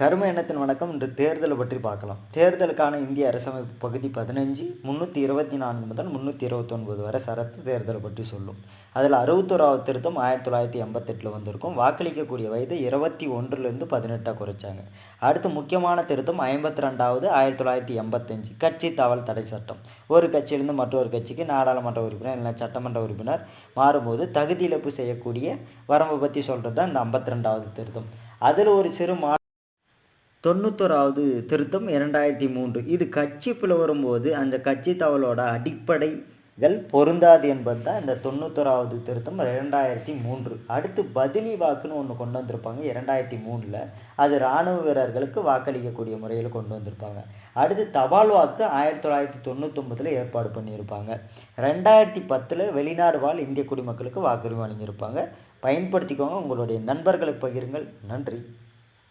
கரும எண்ணத்தின் வணக்கம் இன்று தேர்தலை பற்றி பார்க்கலாம். தேர்தலுக்கான இந்திய அரசமைப்பு பகுதி பதினஞ்சு முந்நூற்றி இருபத்தி நான்கு முதல் முந்நூற்றி இருபத்தொன்பது வரை சரத்து தேர்தலை பற்றி சொல்லும். அதில் அறுபத்தோராவது திருத்தம் ஆயிரத்தி தொள்ளாயிரத்தி எண்பத்தெட்டில் வந்திருக்கும். வாக்களிக்கக்கூடிய வயது இருபத்தி ஒன்றுலேருந்து பதினெட்டாக குறைச்சாங்க. அடுத்து முக்கியமான திருத்தம் ஐம்பத்தி ரெண்டாவது ஆயிரத்தி தொள்ளாயிரத்தி எண்பத்தஞ்சு. கட்சி தாவல் தடை சட்டம். ஒரு கட்சியிலிருந்து மற்றொரு கட்சிக்கு நாடாளுமன்ற உறுப்பினர் இல்லை சட்டமன்ற உறுப்பினர் மாறும்போது தகுதி இழப்பு செய்யக்கூடிய வரம்பு பற்றி சொல்கிறது தான் இந்த ஐம்பத்தி ரெண்டாவது திருத்தம். அதில் ஒரு சிறு மா தொண்ணூத்தோராவது திருத்தம் இரண்டாயிரத்தி மூன்று. இது கட்சி பிளவரும் வரும்போது அந்த கட்சி தவளோட அடிப்படைகள் பொருந்தாது என்பது தான் இந்த தொண்ணூத்தோராவது திருத்தம் இரண்டாயிரத்தி மூன்று. அடுத்து பதிலி வாக்குன்னு ஒன்று கொண்டு வந்திருப்பாங்க இரண்டாயிரத்தி மூணில். அது இராணுவ வீரர்களுக்கு வாக்களிக்கக்கூடிய முறையில் கொண்டு வந்திருப்பாங்க. அடுத்து தபால் வாக்கு ஆயிரத்தி தொள்ளாயிரத்தி தொண்ணூத்தொம்பதில் ஏற்பாடு பண்ணியிருப்பாங்க. ரெண்டாயிரத்தி பத்தில் வெளிநாடு வாழ் இந்திய குடிமக்களுக்கு வாக்குரிமை வழங்கியிருப்பாங்க. பயன்படுத்திக்கோங்க. உங்களுடைய நண்பர்களுக்கு பகிருங்கள். நன்றி.